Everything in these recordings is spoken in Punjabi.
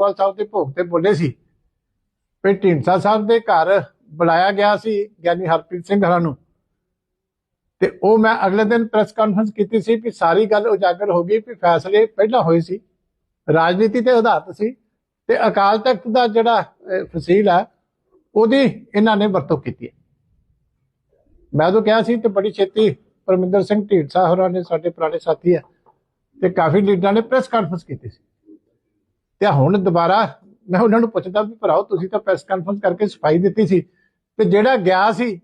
ਗੋਪਾਲ ਸਾਹਿਬ ਦੇ ਭੋਗ ਤੇ ਬੋਲੇ ਸੀ? ਵੀ ਢੀਂਡਸਾ ਸਾਹਿਬ ਦੇ ਘਰ ਬੁਲਾਇਆ ਗਿਆ ਸੀ, ਗਿਆਨੀ ਹਰਪ੍ਰੀਤ ਸਿੰਘ ਹਰਾਂ ਨੂੰ। ਤੇ ਉਹ ਮੈਂ ਅਗਲੇ ਦਿਨ ਪ੍ਰੈਸ ਕਾਨਫਰੰਸ ਕੀਤੀ ਸੀ ਕਿ ਸਾਰੀ ਗੱਲ ਉਜਾਗਰ ਹੋ ਗਈ ਕਿ ਫੈਸਲੇ ਪਹਿਲਾਂ ਹੋਏ ਸੀ। ਰਾਜਨੀਤੀ ਤੇ ਆਧਾਰਿਤ ਸੀ। ਤੇ ਅਕਾਲ ਤਖਤ ਦਾ ਜਿਹੜਾ ਫਸੀਲ ਹੈ, ਉਹਦੀ ਇਹਨਾਂ ਨੇ ਵਰਤੋਂ ਕੀਤੀ ਹੈ। ਮੈਂ ਉਦੋਂ ਕਿਹਾ ਸੀ ਤੇ ਬੜੀ ਛੇਤੀ ਪਰਮਿੰਦਰ ਸਿੰਘ ਢੀਂਡਸਾ ਹੋਰਾਂ ਨੇ ਸਾਡੇ ਪੁਰਾਣੇ ਸਾਥੀ ਆ ਤੇ ਕਾਫੀ ਲੀਡਰਾਂ ਨੇ ਪ੍ਰੈਸ ਕਾਨਫਰੰਸ ਕੀਤੀ ਸੀ। ਤੇ ਹੁਣ ਦੁਬਾਰਾ ਮੈਂ ਉਹਨਾਂ ਨੂੰ ਪੁੱਛਦਾ ਵੀ ਭਰਾਓ, ਤੁਸੀਂ ਤਾਂ ਪ੍ਰੈਸ ਕਾਨਫਰੰਸ ਕਰਕੇ ਸਫ਼ਾਈ ਦਿੱਤੀ ਸੀ ਤੇ ਜਿਹੜਾ ਗਿਆ ਸੀ,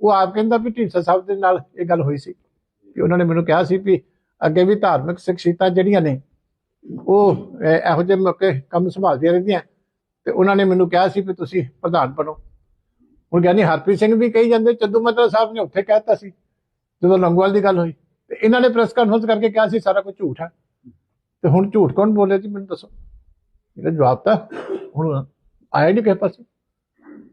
ਉਹ ਆਪ ਕਹਿੰਦਾ ਵੀ ਢੀਂਡਸਾ ਸਾਹਿਬ ਦੇ ਨਾਲ ਇਹ ਗੱਲ ਹੋਈ ਸੀ। ਕਿ ਉਹਨਾਂ ਨੇ ਮੈਨੂੰ ਕਿਹਾ ਸੀ ਵੀ ਅੱਗੇ ਵੀ ਧਾਰਮਿਕ ਸ਼ਖਸੀਅਤਾਂ ਜਿਹੜੀਆਂ ਨੇ, ਉਹ ਇਹੋ ਜਿਹੇ ਮੌਕੇ ਕੰਮ ਸੰਭਾਲਦੀਆਂ ਰਹਿੰਦੀਆਂ। ਤੇ ਉਹਨਾਂ ਨੇ ਮੈਨੂੰ ਕਿਹਾ ਸੀ ਵੀ ਤੁਸੀਂ ਪ੍ਰਧਾਨ ਬਣੋ। ਹੁਣ ਗਿਆਨੀ ਹਰਪ੍ਰੀਤ ਸਿੰਘ ਵੀ ਕਹੀ ਜਾਂਦੇ, ਚੱਦੂ ਮਤਰਾ ਸਾਹਿਬ ਨੇ ਉੱਥੇ ਕਹਿਤਾ ਸੀ, ਜਦੋਂ ਲੰਗੋਵਾਲ ਦੀ ਗੱਲ ਹੋਈ। ਤੇ ਇਹਨਾਂ ਨੇ ਪ੍ਰੈਸ ਕਾਨਫਰੰਸ ਕਰਕੇ ਕਿਹਾ ਸੀ ਸਾਰਾ ਕੁਝ ਝੂਠ ਹੈ ਤੇ ਹੁਣ ਝੂਠ ਕੌਣ ਬੋਲੇ ਜੀ, ਮੈਨੂੰ ਦੱਸੋ। ਇਹਦਾ ਜਵਾਬ ਤਾਂ ਹੁਣ ਆਇਆ ਨਹੀਂ ਕਿਸੇ ਪਾਸੇ।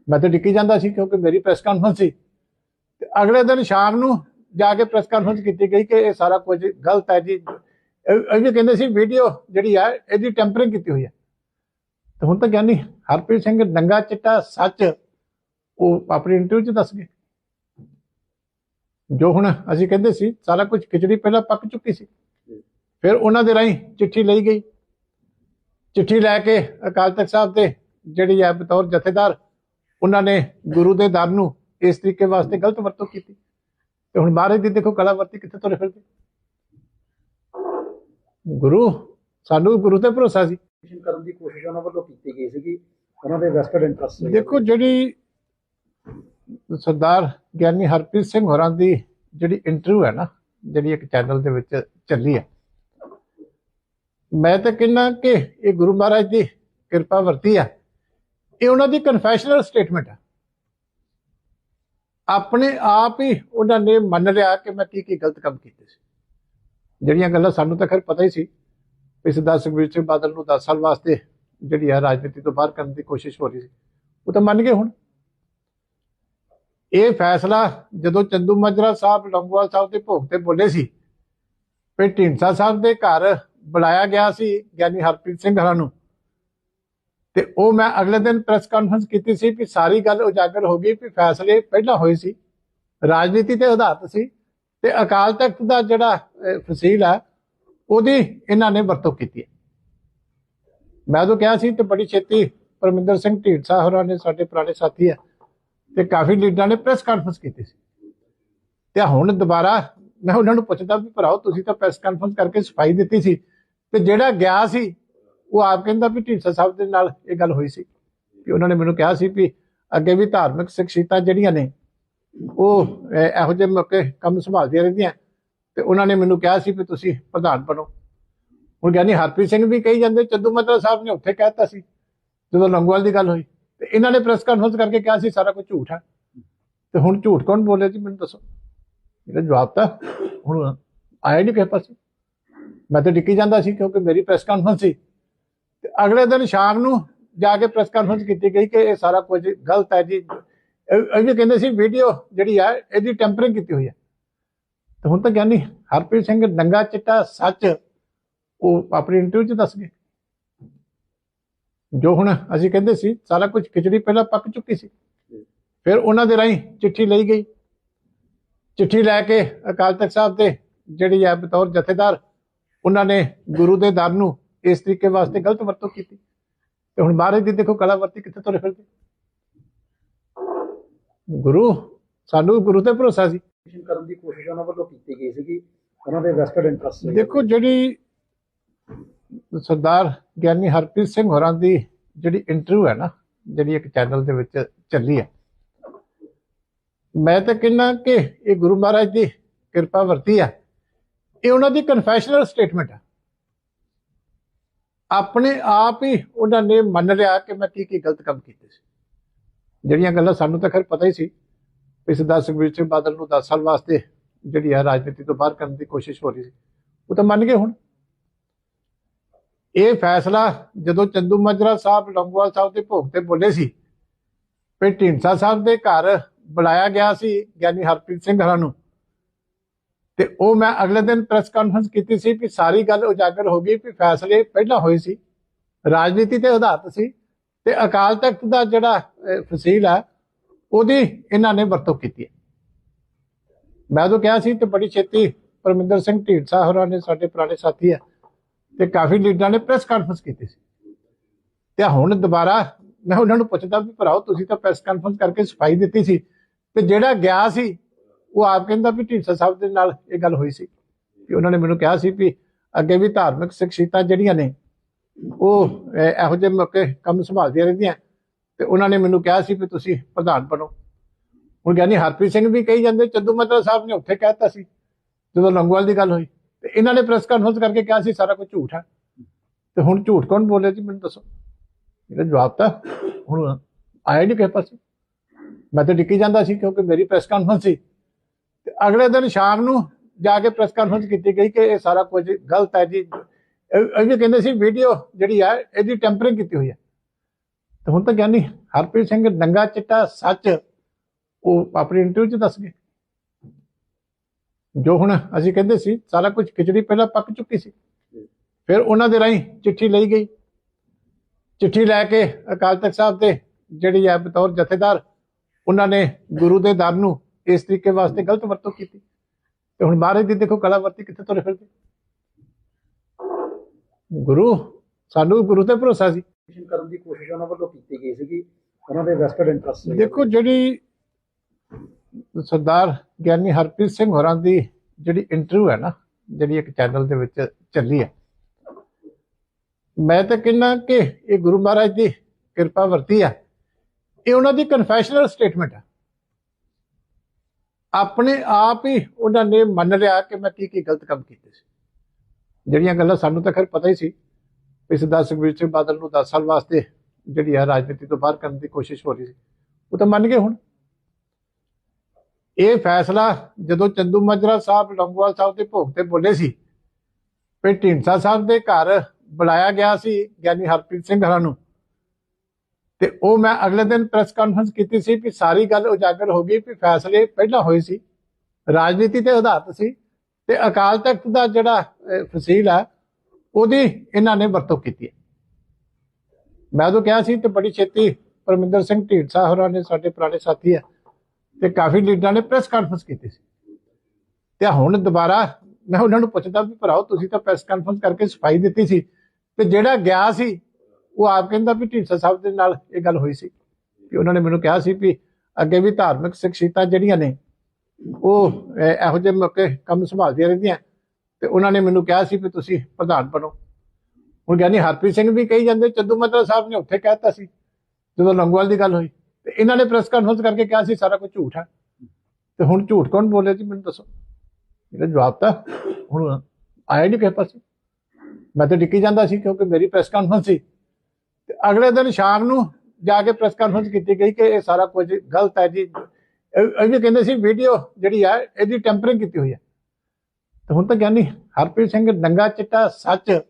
ਮੈਂ ਤਾਂ ਡਿੱਕੀ ਜਾਂਦਾ ਸੀ ਕਿਉਂਕਿ ਮੇਰੀ ਪ੍ਰੈਸ ਕਾਨਫਰੰਸ ਸੀ। ਤੇ ਅਗਲੇ ਦਿਨ ਸ਼ਾਮ ਨੂੰ ਜਾ ਕੇ ਪ੍ਰੈਸ ਕਾਨਫਰੰਸ ਕੀਤੀ ਗਈ ਕਿ ਇਹ ਸਾਰਾ ਕੁਝ ਗਲਤ ਹੈ ਜੀ। ਇਹ ਇਹ ਵੀ ਕਹਿੰਦੇ ਸੀ ਵੀਡੀਓ ਜਿਹੜੀ ਹੈ ਇਹਦੀ ਟੈਂਪਰਿੰਗ ਕੀਤੀ ਹੋਈ ਹੈ ਤੇ ਹੁਣ ਤਾਂ ਗਿਆਨੀ ਹਰਪ੍ਰੀਤ ਸਿੰਘ ਨੰਗਾ ਚਿੱਟਾ ਸੱਚ ਉਹ ਆਪਣੀ ਇੰਟਰਵਿਊ 'ਚ ਦੱਸ ਗਏ। ਜੋ ਹੁਣ ਅਸੀਂ ਕਹਿੰਦੇ ਸੀ ਸਾਰਾ ਕੁਝ ਖਿਚੜੀ ਪਹਿਲਾਂ ਪੱਕ ਚੁੱਕੀ ਸੀ। ਫਿਰ ਉਹਨਾਂ ਦੇ ਰਾਹੀਂ ਚਿੱਠੀ ਲਈ ਗਈ। ਚਿੱਠੀ ਲੈ ਕੇ ਅਕਾਲ ਤਖਤ ਸਾਹਿਬ ਦੇ ਜਿਹੜੀ ਹੈ ਬਤੌਰ ਜਥੇਦਾਰ ਉਹਨਾਂ ਨੇ ਗੁਰੂ ਦੇ ਦਰ ਨੂੰ ਇਸ ਤਰੀਕੇ ਵਾਸਤੇ ਗਲਤ ਵਰਤੋਂ ਕੀਤੀ। ਤੇ ਹੁਣ ਮਹਾਰਾਜ ਦੀ ਦੇਖੋ ਕਲਾ ਵਰਤੀ ਕਿੱਥੇ ਤੁਰੇ ਫਿਰਦੇ। ਗੁਰੂ ਸਾਨੂੰ ਗੁਰੂ ਤੇ ਭਰੋਸਾ ਸੀ। ਐਕਸ਼ਨ ਕਰਨ ਦੀ ਕੋਸ਼ਿਸ਼ ਉਹਨਾਂ ਵੱਲੋਂ ਕੀਤੀ ਗਈ ਸੀਗੀ ਉਹਨਾਂ ਦੇ ਵੈਸਟਡ ਇੰਟਰਸਟ ਦੇਖੋ ਜਿਹੜੀ ਸਰਦਾਰ ਗਿਆਨੀ ਹਰਪ੍ਰੀਤ ਸਿੰਘ ਹੋਰਾਂ ਦੀ ਜਿਹੜੀ ਇੰਟਰਵਿਊ ਹੈ ਨਾ ਜਿਹੜੀ ਇੱਕ ਚੈਨਲ ਦੇ ਵਿੱਚ ਚੱਲੀ ਹੈ ਮੈਂ ਤਾਂ ਕਹਿੰਦਾ ਕਿ ਇਹ ਗੁਰੂ ਮਹਾਰਾਜ ਦੀ ਕਿਰਪਾ ਵਰਤੀ ਹੈ ਇਹ ਉਹਨਾਂ ਦੀ ਕਨਫੈਸ਼ਨਲ ਸਟੇਟਮੈਂਟ ਆ। ਆਪਣੇ ਆਪ ਹੀ ਉਹਨਾਂ ਨੇ ਮੰਨ ਲਿਆ ਕਿ ਮੈਂ ਕੀ ਕੀ ਗਲਤ ਕੰਮ ਕੀਤੇ ਸੀ। ਜਿਹੜੀਆਂ ਗੱਲਾਂ ਸਾਨੂੰ ਤਾਂ ਖੈਰ ਪਤਾ ਹੀ ਸੀ। ਇਸ ਦਾ ਸੁਖਬੀਰ ਸਿੰਘ ਬਾਦਲ ਨੂੰ 10 ਸਾਲ ਵਾਸਤੇ ਜਿਹੜੀ ਆ ਰਾਜਨੀਤੀ ਤੋਂ ਬਾਹਰ ਕਰਨ ਦੀ ਕੋਸ਼ਿਸ਼ ਹੋ ਰਹੀ ਸੀ, ਉਹ ਤਾਂ ਮੰਨ ਗਏ ਹੁਣ। ਇਹ ਫੈਸਲਾ ਜਦੋਂ ਚੰਦੂ ਮਾਜਰਾ ਸਾਹਿਬ, ਲੰਗੋਵਾਲ ਸਾਹਿਬ ਦੇ ਭੋਗ ਤੇ ਬੋਲੇ ਸੀ ਵੀ ਢੀਂਡਸਾ ਸਾਹਿਬ ਦੇ ਘਰ ਬੁਲਾਇਆ ਗਿਆ ਸੀ ਗਿਆਨੀ ਹਰਪ੍ਰੀਤ ਸਿੰਘ ਹਰਾਂ ਨੂੰ। ਤੇ ਉਹ ਮੈਂ ਅਗਲੇ ਦਿਨ ਪ੍ਰੈਸ ਕਾਨਫਰੰਸ ਕੀਤੀ ਸੀ ਕਿ ਸਾਰੀ ਗੱਲ ਉਜਾਗਰ ਹੋ ਗਈ ਕਿ ਫੈਸਲੇ ਪਹਿਲਾਂ ਹੋਏ ਸੀ। ਰਾਜਨੀਤੀ ਤੇ ਆਧਾਰਿਤ ਸੀ। ਤੇ ਅਕਾਲ ਤਖਤ ਦਾ ਜਿਹੜਾ ਫਸੀਲ ਹੈ, ਉਹਦੀ ਇਹਨਾਂ ਨੇ ਵਰਤੋਂ ਕੀਤੀ ਮੈਂ ਉਦੋਂ ਕਿਹਾ ਸੀ ਤੇ ਬੜੀ ਛੇਤੀ ਪਰਮਿੰਦਰ ਸਿੰਘ ਢੀਂਡਸਾ ਹੋਰਾਂ ਨੇ ਸਾਡੇ ਪੁਰਾਣੇ ਸਾਥੀ ਆ ਤੇ ਕਾਫੀ ਲੀਡਰਾਂ ਨੇ ਪ੍ਰੈਸ ਕਾਨਫਰੰਸ ਕੀਤੀ ਸੀ। ਤੇ ਹੁਣ ਦੁਬਾਰਾ ਮੈਂ ਉਹਨਾਂ ਨੂੰ ਪੁੱਛਦਾ ਵੀ ਭਰਾਓ ਤੁਸੀਂ ਤਾਂ ਪ੍ਰੈਸ ਕਾਨਫਰੰਸ ਕਰਕੇ ਸਫ਼ਾਈ ਦਿੱਤੀ ਸੀ। ਤੇ ਜਿਹੜਾ ਗਿਆ ਸੀ, ਉਹ ਆਪ ਕਹਿੰਦਾ ਵੀ ਢੀਂਡਸਾ ਸਾਹਿਬ ਦੇ ਨਾਲ ਇਹ ਗੱਲ ਹੋਈ ਸੀ। ਕਿ ਉਹਨਾਂ ਨੇ ਮੈਨੂੰ ਕਿਹਾ ਸੀ ਵੀ ਅੱਗੇ ਵੀ ਧਾਰਮਿਕ ਸ਼ਖਸੀਅਤਾਂ ਜਿਹੜੀਆਂ ਨੇ, ਉਹ ਇਹੋ ਜਿਹੇ ਮੌਕੇ ਕੰਮ ਸੰਭਾਲਦੀਆਂ ਰਹਿੰਦੀਆਂ। ਤੇ ਉਹਨਾਂ ਨੇ ਮੈਨੂੰ ਕਿਹਾ ਸੀ ਵੀ ਤੁਸੀਂ ਪ੍ਰਧਾਨ ਬਣੋ। ਹੁਣ ਗਿਆਨੀ ਹਰਪ੍ਰੀਤ ਸਿੰਘ ਵੀ ਕਹੀ ਜਾਂਦੇ, ਚੱਦੂ ਮਤਰਾ ਸਾਹਿਬ ਨੇ ਉੱਥੇ ਕਹਿਤਾ ਸੀ, ਜਦੋਂ ਲੰਗੋਵਾਲ ਦੀ ਗੱਲ ਹੋਈ। ਤੇ ਇਹਨਾਂ ਨੇ ਪ੍ਰੈਸ ਕਾਨਫਰੰਸ ਕਰਕੇ ਕਿਹਾ ਸੀ, ਸਾਰਾ ਕੁਝ ਝੂਠ ਹੈ ਤੇ ਹੁਣ ਝੂਠ ਕੌਣ ਬੋਲੇ ਜੀ, ਮੈਨੂੰ ਦੱਸੋ। ਇਹਦਾ ਜਵਾਬ ਤਾਂ ਹੁਣ ਆਇਆ ਨਹੀਂ ਕਿਸੇ ਪਾਸੇ। ਮੈਂ ਤਾਂ ਡਿੱਕੀ ਜਾਂਦਾ ਸੀ ਕਿਉਂਕਿ ਮੇਰੀ ਪ੍ਰੈਸ ਕਾਨਫਰੰਸ ਸੀ। ਤੇ ਅਗਲੇ ਦਿਨ ਸ਼ਾਮ ਨੂੰ ਜਾ ਕੇ ਪ੍ਰੈਸ ਕਾਨਫਰੰਸ ਕੀਤੀ ਗਈ ਕਿ ਇਹ ਸਾਰਾ ਕੁਝ ਗਲਤ ਹੈ ਜੀ। ਇਹ ਵੀ ਕਹਿੰਦੇ ਸੀ ਵੀਡੀਓ ਜਿਹੜੀ ਹੈ ਇਹਦੀ ਟੈਂਪਰਿੰਗ ਕੀਤੀ ਹੋਈ ਹੈ ਤੇ ਹੁਣ ਤਾਂ ਗਿਆਨੀ ਹਰਪ੍ਰੀਤ ਸਿੰਘ ਨੰਗਾ ਚਿੱਟਾ ਸੱਚ, ਉਹ ਆਪਣੀ ਇੰਟਰਵਿਊ 'ਚ ਦੱਸ ਗਏ। ਜੋ ਹੁਣ ਅਸੀਂ ਕਹਿੰਦੇ ਸੀ, ਸਾਰਾ ਕੁਝ ਖਿਚੜੀ ਪਹਿਲਾਂ ਪੱਕ ਚੁੱਕੀ ਸੀ। ਫਿਰ ਉਹਨਾਂ ਦੇ ਰਾਹੀਂ ਚਿੱਠੀ ਲਈ ਗਈ। ਚਿੱਠੀ ਲੈ ਕੇ ਅਕਾਲ ਤਖਤ ਸਾਹਿਬ ਦੇ ਜਿਹੜੀ ਹੈ ਬਤੌਰ ਜਥੇਦਾਰ ਉਹਨਾਂ ਨੇ ਗੁਰੂ ਦੇ ਦਰ ਨੂੰ ਇਸ ਤਰੀਕੇ ਵਾਸਤੇ ਗਲਤ ਵਰਤੋਂ ਕੀਤੀ। ਤੇ ਹੁਣ ਮਹਾਰਾਜ ਦੀ ਦੇਖੋ ਕਲਾ ਵਰਤੀ ਕਿੱਥੇ ਤੁਰੇ ਫਿਰਦੇ। ਗੁਰੂ ਸਾਨੂੰ ਗੁਰੂ ਤੇ ਭਰੋਸਾ ਸੀ। ਕਰਨ ਦੀ ਕੋਸ਼ਿਸ਼ ਉਹਨਾਂ ਵੱਲੋਂ ਕੀਤੀ ਗਈ ਸੀਗੀ। ਉਹਨਾਂ ਦੇ ਵੈਸਟਡ ਇੰਟਰਸਟ ਦੇਖੋ ਜਿਹੜੀ ਸਰਦਾਰ ਗਿਆਨੀ ਹਰਪ੍ਰੀਤ ਸਿੰਘ ਹੋਰਾਂ ਦੀ ਜਿਹੜੀ ਇੰਟਰਵਿਊ ਹੈ ਨਾ ਜਿਹੜੀ ਇੱਕ ਚੈਨਲ ਦੇ ਵਿੱਚ ਚੱਲੀ ਹੈ। ਮੈਂ ਤਾਂ ਕਹਿੰਦਾ ਕਿ ਇਹ ਗੁਰੂ ਮਹਾਰਾਜ ਦੀ ਕਿਰਪਾ ਵਰਤੀ ਹੈ। ਇਹ ਉਹਨਾਂ ਦੀ ਕਨਫੈਸ਼ਨਲ ਸਟੇਟਮੈਂਟ ਹੈ ਆਪਣੇ ਆਪ ਹੀ ਉਹਨਾਂ ਨੇ ਮੰਨ ਲਿਆ ਕਿ ਮੈਂ ਕੀ ਕੀ ਗਲਤ ਕੰਮ ਕੀਤੇ ਸੀ। ਜਿਹੜੀਆਂ ਗੱਲਾਂ ਸਾਨੂੰ ਤਾਂ ਖੈਰ ਪਤਾ ਹੀ ਸੀ ਇਸ ਸਰਦਾਰ ਸੁਖਬੀਰ ਸਿੰਘ ਬਾਦਲ ਨੂੰ 10 ਸਾਲ ਵਾਸਤੇ ਜਿਹੜੀ ਹੈ ਰਾਜਨੀਤੀ ਤੋਂ ਬਾਹਰ ਕਰਨ ਦੀ ਕੋਸ਼ਿਸ਼ ਹੋ ਰਹੀ ਸੀ, ਉਹ ਤਾਂ ਮੰਨ ਗਏ ਹੁਣ। ਇਹ ਫੈਸਲਾ ਜਦੋਂ ਚੰਦੂ ਮਾਜਰਾ ਸਾਹਿਬ, ਲੰਗੋਵਾਲ ਸਾਹਿਬ ਦੇ ਭੋਗ ਤੇ ਬੋਲੇ ਸੀ ਵੀ ਢੀਂਡਸਾ ਸਾਹਿਬ ਦੇ ਘਰ ਬੁਲਾਇਆ ਗਿਆ ਸੀ ਗਿਆਨੀ ਹਰਪ੍ਰੀਤ ਸਿੰਘ ਹਰਾਂ ਨੂੰ। ਤੇ ਉਹ ਮੈਂ ਅਗਲੇ ਦਿਨ ਪ੍ਰੈਸ ਕਾਨਫਰੰਸ ਕੀਤੀ ਸੀ ਕਿ ਸਾਰੀ ਗੱਲ ਉਜਾਗਰ ਹੋ ਗਈ ਕਿ ਫੈਸਲੇ ਪਹਿਲਾਂ ਹੋਏ ਸੀ। ਰਾਜਨੀਤੀ ਤੇ ਆਧਾਰਿਤ ਸੀ ਤੇ ਅਕਾਲ ਤਖਤ ਦਾ ਜਿਹੜਾ ਫਸੀਲ ਹੈ, ਉਹਦੀ ਇਹਨਾਂ ਨੇ ਵਰਤੋਂ ਕੀਤੀ ਹੈ। ਮੈਂ ਤਾਂ ਕਿਹਾ ਸੀ ਤੇ ਬੜੀ ਛੇਤੀ ਪਰਮਿੰਦਰ ਸਿੰਘ ਢੀਂਡਸਾ ਹੋਰਾਂ ਨੇ, ਸਾਡੇ ਪੁਰਾਣੇ ਸਾਥੀ ਹੈ, ਤੇ ਕਾਫੀ ਲੀਡਰਾਂ ਨੇ ਪ੍ਰੈਸ ਕਾਨਫਰੰਸ ਕੀਤੀ ਸੀ। ਤੇ ਹੁਣ ਦੁਬਾਰਾ ਮੈਂ ਉਹਨਾਂ ਨੂੰ ਪੁੱਛਦਾ ਵੀ ਭਰਾਓ, ਤੁਸੀਂ ਤਾਂ ਪ੍ਰੈਸ ਕਾਨਫਰੰਸ ਕਰਕੇ ਸਫ਼ਾਈ ਦਿੱਤੀ ਸੀ ਤੇ ਜਿਹੜਾ ਗਿਆ ਸੀ ਉਹ ਆਪ ਕਹਿੰਦਾ ਵੀ ਢੀਂਡਸਾ ਸਾਹਿਬ ਦੇ ਨਾਲ ਇਹ ਗੱਲ ਹੋਈ ਸੀ ਕਿ ਉਹਨਾਂ ਨੇ ਮੈਨੂੰ ਕਿਹਾ ਸੀ ਵੀ ਅੱਗੇ ਵੀ ਧਾਰਮਿਕ ਸ਼ਖਸੀਅਤਾਂ ਜਿਹੜੀਆਂ ਨੇ, ਉਹ ਇਹੋ ਜਿਹੇ ਮੌਕੇ ਕੰਮ ਸੰਭਾਲਦੀਆਂ ਰਹਿੰਦੀਆਂ। ਤੇ ਉਹਨਾਂ ਨੇ ਮੈਨੂੰ ਕਿਹਾ ਸੀ ਵੀ ਤੁਸੀਂ ਪ੍ਰਧਾਨ ਬਣੋ। ਹੁਣ ਗਿਆਨੀ ਹਰਪ੍ਰੀਤ ਸਿੰਘ ਵੀ ਕਹੀ ਜਾਂਦੇ, ਚੰਦੂ ਮੱਤਰਾ ਸਾਹਿਬ ਨੇ ਉੱਥੇ ਕਹਿਤਾ ਸੀ, ਜਦੋਂ ਲੰਗੋਵਾਲ ਦੀ ਗੱਲ ਹੋਈ। ਤੇ ਇਹਨਾਂ ਨੇ ਪ੍ਰੈਸ ਕਾਨਫਰੰਸ ਕਰਕੇ ਕਿਹਾ ਸੀ, ਸਾਰਾ ਕੁਝ ਝੂਠ ਹੈ ਤੇ ਹੁਣ ਝੂਠ ਕੌਣ ਬੋਲੇ ਜੀ, ਮੈਨੂੰ ਦੱਸੋ। ਇਹਦਾ ਜਵਾਬ ਤਾਂ ਹੁਣ ਆਇਆ ਨਹੀਂ ਕਿਸੇ ਪਾਸੇ। ਮੈਂ ਤਾਂ ਡਿੱਕੀ ਜਾਂਦਾ ਸੀ, ਕਿਉਂਕਿ ਮੇਰੀ ਪ੍ਰੈਸ ਕਾਨਫਰੰਸ ਸੀ। ਤੇ ਅਗਲੇ ਦਿਨ ਸ਼ਾਮ ਨੂੰ ਜਾ ਕੇ ਪ੍ਰੈਸ ਕਾਨਫਰੰਸ ਕੀਤੀ ਗਈ ਕਿ ਇਹ ਸਾਰਾ ਕੁਝ ਗਲਤ ਹੈ ਜੀ। ਇਹ ਵੀ ਕਹਿੰਦੇ ਸੀ ਵੀਡੀਓ ਜਿਹੜੀ ਹੈ, ਇਹਦੀ ਟੈਂਪਰਿੰਗ ਕੀਤੀ ਹੋਈ ਹੈ। ਤੇ ਹੁਣ ਤਾਂ ਗਿਆਨੀ ਹਰਪ੍ਰੀਤ ਸਿੰਘ ਨੰਗਾ ਚਿੱਟਾ ਸੱਚ, ਉਹ ਆਪਣੀ ਇੰਟਰਵਿਊ 'ਚ ਦੱਸ ਗਏ। ਜੋ ਹੁਣ ਅਸੀਂ ਕਹਿੰਦੇ ਸੀ, ਸਾਰਾ ਕੁਝ ਖਿਚੜੀ ਪਹਿਲਾਂ ਪੱਕ ਚੁੱਕੀ ਸੀ। ਫਿਰ ਉਹਨਾਂ ਦੇ ਰਾਹੀਂ ਚਿੱਠੀ ਲਈ ਗਈ। ਚਿੱਠੀ ਲੈ ਕੇ ਅਕਾਲ ਤਖਤ ਸਾਹਿਬ ਦੇ ਜਿਹੜੀ ਹੈ ਬਤੌਰ ਜਥੇਦਾਰ, ਉਹਨਾਂ ਨੇ ਗੁਰੂ ਦੇ ਦਰ ਨੂੰ ਇਸ ਤਰੀਕੇ ਵਾਸਤੇ ਗਲਤ ਵਰਤੋਂ ਕੀਤੀ। ਤੇ ਹੁਣ ਮਹਾਰਾਜ ਦੀ ਦੇਖੋ ਕਲਾ ਵਰਤੀ ਕਿੱਥੇ ਤੁਰੇ ਫਿਰਦੇ। ਗੁਰੂ ਸਾਨੂੰ ਗੁਰੂ ਤੇ ਭਰੋਸਾ ਸੀ। ਕਰਨ ਦੀ ਕੋਸ਼ਿਸ਼ ਉਹਨਾਂ ਵੱਲੋਂ ਕੀਤੀ ਗਈ ਸੀਗੀ। ਉਹਨਾਂ ਦੇ ਵੈਸਟਡ ਇੰਟਰਸਟ ਦੇਖੋ ਜਿਹੜੀ ਸਰਦਾਰ ਗਿਆਨੀ ਹਰਪ੍ਰੀਤ ਸਿੰਘ ਹੋਰਾਂ ਦੀ ਜਿਹੜੀ ਇੰਟਰਵਿਊ ਹੈ ਨਾ ਜਿਹੜੀ ਇੱਕ ਚੈਨਲ ਦੇ ਵਿੱਚ ਚੱਲੀ ਹੈ। ਮੈਂ ਤਾਂ ਕਹਿੰਦਾ ਕਿ ਇਹ ਗੁਰੂ ਮਹਾਰਾਜ ਦੀ ਕਿਰਪਾ ਵਰਤੀ ਹੈ। ਇਹ ਉਹਨਾਂ ਦੀ ਕਨਫੈਸ਼ਨਲ ਸਟੇਟਮੈਂਟ ਹੈ। ਆਪਣੇ ਆਪ ਹੀ ਉਹਨਾਂ ਨੇ ਮੰਨ ਲਿਆ ਕਿ ਮੈਂ ਕੀ ਕੀ ਗਲਤ ਕੰਮ ਕੀਤੇ ਸੀ। ਜਿਹੜੀਆਂ ਗੱਲਾਂ ਸਾਨੂੰ ਤਾਂ ਖੈਰ ਪਤਾ ਹੀ ਸੀ ਵੀ ਸਰਦਾਰ ਸੁਖਬੀਰ ਸਿੰਘ ਬਾਦਲ ਨੂੰ 10 ਸਾਲ ਵਾਸਤੇ ਜਿਹੜੀ ਹੈ ਰਾਜਨੀਤੀ ਤੋਂ ਬਾਹਰ ਕਰਨ ਦੀ ਕੋਸ਼ਿਸ਼ ਹੋ ਰਹੀ ਸੀ, ਉਹ ਤਾਂ ਮੰਨ ਗਏ ਹੁਣ। ਇਹ ਫੈਸਲਾ ਜਦੋਂ ਚੰਦੂ ਮਾਜਰਾ ਸਾਹਿਬ, ਲੰਗੋਵਾਲ ਸਾਹਿਬ ਦੇ ਭੋਗ ਤੇ ਬੋਲੇ ਸੀ ਵੀ ਢੀਂਡਸਾ ਸਾਹਿਬ ਦੇ ਘਰ ਬੁਲਾਇਆ ਗਿਆ ਸੀ ਗਿਆਨੀ ਹਰਪ੍ਰੀਤ ਸਿੰਘ ਹਰਾਂ ਨੂੰ। ਤੇ ਉਹ ਮੈਂ ਅਗਲੇ ਦਿਨ ਪ੍ਰੈਸ ਕਾਨਫਰੰਸ ਕੀਤੀ ਸੀ ਕਿ ਸਾਰੀ ਗੱਲ ਉਜਾਗਰ ਹੋ ਗਈ ਕਿ ਫੈਸਲੇ ਪਹਿਲਾਂ ਹੋਏ ਸੀ। ਰਾਜਨੀਤੀ ਤੇ ਆਧਾਰਿਤ ਸੀ ਤੇ ਅਕਾਲ ਤਖਤ ਦਾ ਜਿਹੜਾ ਫਸੀਲ ਹੈ, ਉਹਦੀ ਇਹਨਾਂ ਨੇ ਵਰਤੋਂ ਕੀਤੀ ਹੈ। ਮੈਂ ਤਾਂ ਕਿਹਾ ਸੀ ਤੇ ਬੜੀ ਛੇਤੀ ਪਰਮਿੰਦਰ ਸਿੰਘ ਢੀਂਡਸਾ ਹੋਰਾਂ ਨੇ, ਸਾਡੇ ਪੁਰਾਣੇ ਸਾਥੀ ਹੈ, ਤੇ ਕਾਫੀ ਲੀਡਰਾਂ ਨੇ ਪ੍ਰੈਸ ਕਾਨਫਰੰਸ ਕੀਤੀ ਸੀ। ਤੇ ਹੁਣ ਦੁਬਾਰਾ ਮੈਂ ਉਹਨਾਂ ਨੂੰ ਪੁੱਛਦਾ ਵੀ ਭਰਾਓ, ਤੁਸੀਂ ਤਾਂ ਪ੍ਰੈਸ ਕਾਨਫਰੰਸ ਕਰਕੇ ਸਫ਼ਾਈ ਦਿੱਤੀ ਸੀ ਤੇ ਜਿਹੜਾ ਗਿਆ ਸੀ ਉਹ ਆਪ ਕਹਿੰਦਾ ਵੀ ਢੀਂਡਸਾ ਸਾਹਿਬ ਦੇ ਨਾਲ ਇਹ ਗੱਲ ਹੋਈ ਸੀ ਕਿ ਉਹਨਾਂ ਨੇ ਮੈਨੂੰ ਕਿਹਾ ਸੀ ਵੀ ਅੱਗੇ ਵੀ ਧਾਰਮਿਕ ਸ਼ਖਸੀਅਤਾਂ ਜਿਹੜੀਆਂ ਨੇ, ਉਹ ਇਹੋ ਜਿਹੇ ਮੌਕੇ ਕੰਮ ਸੰਭਾਲਦੀਆਂ ਰਹਿੰਦੀਆਂ। ਤੇ ਉਹਨਾਂ ਨੇ ਮੈਨੂੰ ਕਿਹਾ ਸੀ ਵੀ ਤੁਸੀਂ ਪ੍ਰਧਾਨ ਬਣੋ। ਹੁਣ ਗਿਆਨੀ ਹਰਪ੍ਰੀਤ ਸਿੰਘ ਵੀ ਕਹੀ ਜਾਂਦੇ, ਚੰਦੂ ਮੱਤਰਾ ਸਾਹਿਬ ਨੇ ਉੱਥੇ ਕਹਿਤਾ ਸੀ, ਜਦੋਂ ਲੰਗੋਵਾਲ ਦੀ ਗੱਲ ਹੋਈ। ਤੇ ਇਹਨਾਂ ਨੇ ਪ੍ਰੈਸ ਕਾਨਫਰੰਸ ਕਰਕੇ ਕਿਹਾ ਸੀ, ਸਾਰਾ ਕੁਝ ਝੂਠ ਹੈ ਤੇ ਹੁਣ ਝੂਠ ਕੌਣ ਬੋਲੇ ਜੀ, ਮੈਨੂੰ ਦੱਸੋ। ਇਹਦਾ ਜਵਾਬ ਤਾਂ ਹੁਣ ਆਇਆ ਨਹੀਂ ਕਿਸੇ ਪਾਸੇ। ਮੈਂ ਤਾਂ ਡਿੱਕੀ ਜਾਂਦਾ ਸੀ, ਕਿਉਂਕਿ ਮੇਰੀ ਪ੍ਰੈਸ ਕਾਨਫਰੰਸ ਸੀ। ਅਗਲੇ ਦਿਨ ਸ਼ਾਮ ਨੂੰ ਜਾ ਕੇ ਪ੍ਰੈਸ ਕਾਨਫਰੰਸ ਕੀਤੀ ਗਈ ਕਿ ਇਹ ਸਾਰਾ ਕੁਝ ਗਲਤ ਹੈ ਜੀ। ਇਹ ਵੀ ਕਹਿੰਦੇ ਸੀ ਵੀਡੀਓ ਜਿਹੜੀ ਹੈ ਇਹਦੀ ਟੈਂਪਰਿੰਗ ਕੀਤੀ ਹੋਈ ਹੈ ਤੇ ਹੁਣ ਤਾਂ ਗਿਆਨੀ ਹਰਪ੍ਰੀਤ ਸਿੰਘ ਨੰਗਾ ਚਿੱਟਾ ਸੱਚ,